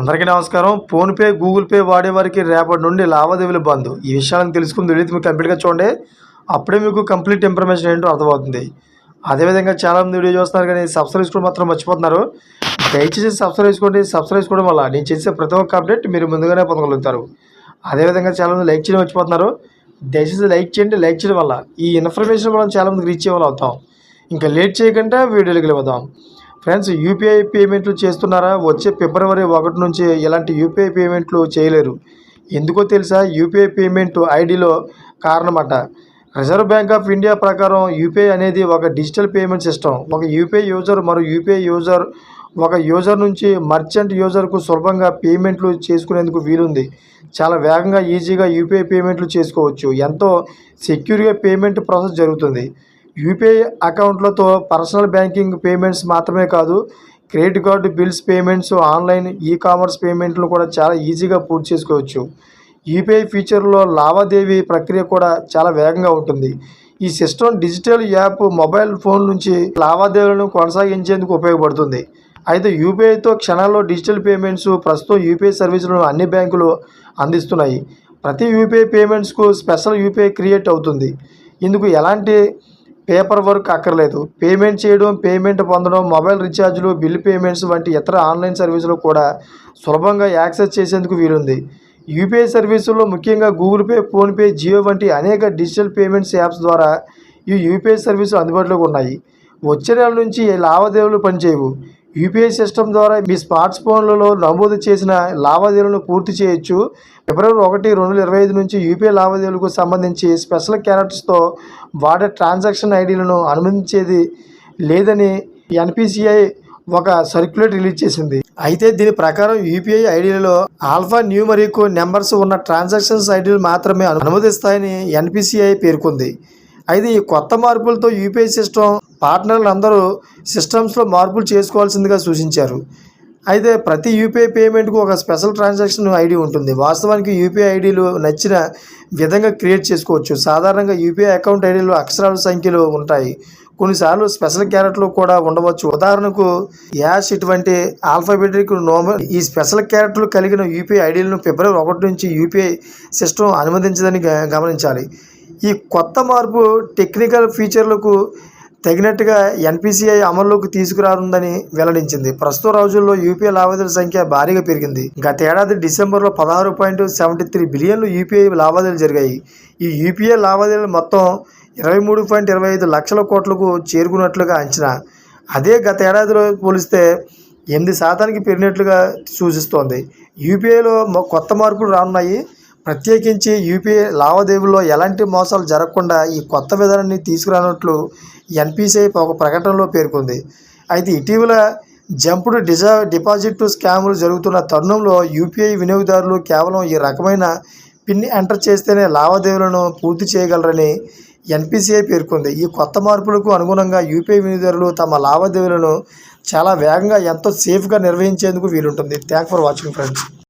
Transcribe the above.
అందరికీ నమస్కారం. PhonePe Google pay వాడేవారికి రేపటి నుండి లావాదేవీలు బంద్. ఈ విషయాలను తెలుసుకుని తెలియదు మీకు కంప్లీట్గా చూడండి. అప్పుడే మీకు కంప్లీట్ ఇన్ఫర్మేషన్ ఏంటో అర్థమవుతుంది. అదేవిధంగా చాలామంది వీడియో చూస్తున్నారు కానీ సబ్స్క్రైబ్ చేసుకోవడం మాత్రం మర్చిపోతున్నారు. దయచేసి సబ్స్క్రైబ్ చేసుకోండి. సబ్స్క్రైబ్ చేసుకోవడం వల్ల నేను చేసే ప్రతి ఒక్క అప్డేట్ మీరు ముందుగానే పొందగలుగుతారు. అదేవిధంగా చాలామంది లైక్ చేయడం మర్చిపోతున్నారు. దయచేసి లైక్ చేయండి. లైక్ చేయడం వల్ల ఈ ఇన్ఫర్మేషన్ మనం చాలామందికి రీచ్ అవ్వాలి అవుతాం. ఇంకా లేట్ చేయకుండా వీడియోలోకి వెళ్ళిపోదాం. ఫ్రెండ్స్ యూపీఐ పేమెంట్లు చేస్తున్నారా? వచ్చే ఫిబ్రవరి ఒకటి నుంచి ఇలాంటి యూపీఐ పేమెంట్లు చేయలేరు. ఎందుకో తెలుసా? యూపీఐ పేమెంట్ ఐడిలో కారణమట. రిజర్వ్ బ్యాంక్ ఆఫ్ ఇండియా ప్రకారం యూపీఐ అనేది ఒక డిజిటల్ పేమెంట్ సిస్టమ్. ఒక యూపీఐ యూజర్ మరో యూపీఐ యూజర్ ఒక యూజర్ నుంచి మర్చెంట్ యూజర్కు సులభంగా పేమెంట్లు చేసుకునేందుకు వీలుంది. చాలా వేగంగా ఈజీగా యూపీఐ పేమెంట్లు చేసుకోవచ్చు. ఎంతో సెక్యూర్గా పేమెంట్ ప్రాసెస్ జరుగుతుంది. యూపీఐ అకౌంట్లతో పర్సనల్ బ్యాంకింగ్ పేమెంట్స్ మాత్రమే కాదు credit card bills payments online e commerce పేమెంట్లు కూడా చాలా ఈజీగా పూర్తి చేసుకోవచ్చు. యూపీఐ ఫీచర్లో లావాదేవీ ప్రక్రియ కూడా చాలా వేగంగా ఉంటుంది. ఈ system digital app mobile phone నుంచి లావాదేవీలను కొనసాగించేందుకు ఉపయోగపడుతుంది. అయితే యూపీఐతో క్షణాల్లో డిజిటల్ పేమెంట్స్ ప్రస్తుతం యూపీఐ సర్వీసులను అన్ని బ్యాంకులు అందిస్తున్నాయి. ప్రతి యూపీఐ పేమెంట్స్కు స్పెషల్ యూపీఐ క్రియేట్ అవుతుంది. ఇందుకు ఎలాంటి పేపర్ వర్క్ అక్కర్లేదు. పేమెంట్ చేయడం పేమెంట్ పొందడం మొబైల్ రీఛార్జ్లు బిల్ పేమెంట్స్ వంటి ఇతర ఆన్లైన్ సర్వీసులు కూడా సులభంగా యాక్సెస్ చేసేందుకు వీలుంది. యూపీఐ సర్వీసుల్లో ముఖ్యంగా గూగుల్ పే ఫోన్పే జియో వంటి అనేక డిజిటల్ పేమెంట్స్ యాప్స్ ద్వారా ఈ యూపీఐ సర్వీసులు అందుబాటులోకి ఉన్నాయి. వచ్చే నెల నుంచి లావాదేవీలు పనిచేయవు. యూపీఐ సిస్టమ్ ద్వారా మీ స్మార్ట్ ఫోన్లలో నమోదు చేసిన లావాదేవీలను పూర్తి చేయొచ్చు. ఫిబ్రవరి ఒకటి రెండు వేల ఇరవై ఐదు నుంచి యూపీఐ లావాదేవీలకు సంబంధించి స్పెషల్ క్యారెక్టర్స్తో వాడే ట్రాన్సాక్షన్ ఐడీలను అనుమతించేది లేదని ఎన్పిసిఐ ఒక సర్క్యులేట్ రిలీజ్ చేసింది. అయితే దీని ప్రకారం యూపీఐ ఐడీలలో ఆల్ఫా న్యూమరిక్ నెంబర్స్ ఉన్న ట్రాన్సాక్షన్స్ ఐడీలు మాత్రమే అనుమతిస్తాయని ఎన్పిసిఐ పేర్కొంది. అయితే ఈ కొత్త మార్పులతో యూపీఐ సిస్టమ్ పార్ట్నర్లు అందరూ సిస్టమ్స్లో మార్పులు చేసుకోవాల్సిందిగా సూచించారు. అయితే ప్రతి యూపీఐ పేమెంట్కు ఒక స్పెషల్ ట్రాన్సాక్షన్ ఐడి ఉంటుంది. వాస్తవానికి యూపీఐ ఐడీలు నచ్చిన విధంగా క్రియేట్ చేసుకోవచ్చు. సాధారణంగా యూపీఐ అకౌంట్ ఐడీలు అక్షరాల సంఖ్యలో ఉంటాయి. కొన్నిసార్లు స్పెషల్ క్యారెట్లు కూడా ఉండవచ్చు. ఉదాహరణకు యాష్ ఇటువంటి ఆల్ఫాబెటిక్ నోమల్ ఈ స్పెషల్ క్యారెట్లు కలిగిన యూపీఐ ఐడీలను ఫిబ్రవరి ఒకటి నుంచి యూపీఐ సిస్టమ్ అనుమతించదని గమనించాలి. ఈ కొత్త మార్పు టెక్నికల్ ఫీచర్లకు తగినట్టుగా ఎన్పిసిఐ అమల్లోకి తీసుకురానుందని వెల్లడించింది. ప్రస్తుత రోజుల్లో యూపీఐ లావాదేవీల సంఖ్య భారీగా పెరిగింది. గతేడాది డిసెంబర్లో పదహారు పాయింట్ సెవెంటీ త్రీ బిలియన్లు యూపీఐ లావాదేవీలు జరిగాయి. ఈ యూపీఐ లావాదేవీలు మొత్తం ఇరవై మూడు పాయింట్ ఇరవై ఐదు లక్షల కోట్లకు చేరుకున్నట్లుగా అంచనా. అదే గత ఏడాదిలో పోలిస్తే ఎనిమిది శాతానికి పెరిగినట్లుగా సూచిస్తోంది. యూపీఐలో కొత్త మార్పులు రానున్నాయి. ప్రత్యేకించి యూపీఐ లావాదేవీల్లో ఎలాంటి మోసాలు జరగకుండా ఈ కొత్త విధానాన్ని తీసుకురానున్నట్లు ఎన్పిసిఐ ఒక ప్రకటనలో పేర్కొంది. అయితే ఇటీవల జంపుడు డిజా డిపాజిట్ స్కాములు జరుగుతున్న తరుణంలో యూపీఐ వినియోగదారులు కేవలం ఈ రకమైన పిన్ ఎంటర్ చేస్తేనే లావాదేవీలను పూర్తి చేయగలరని ఎన్పిసిఐ పేర్కొంది. ఈ కొత్త మార్పులకు అనుగుణంగా యూపీఐ వినియోగదారులు తమ లావాదేవీలను చాలా వేగంగా ఎంతో సేఫ్గా నిర్వహించేందుకు వీలుంటుంది. Thank for watching friends.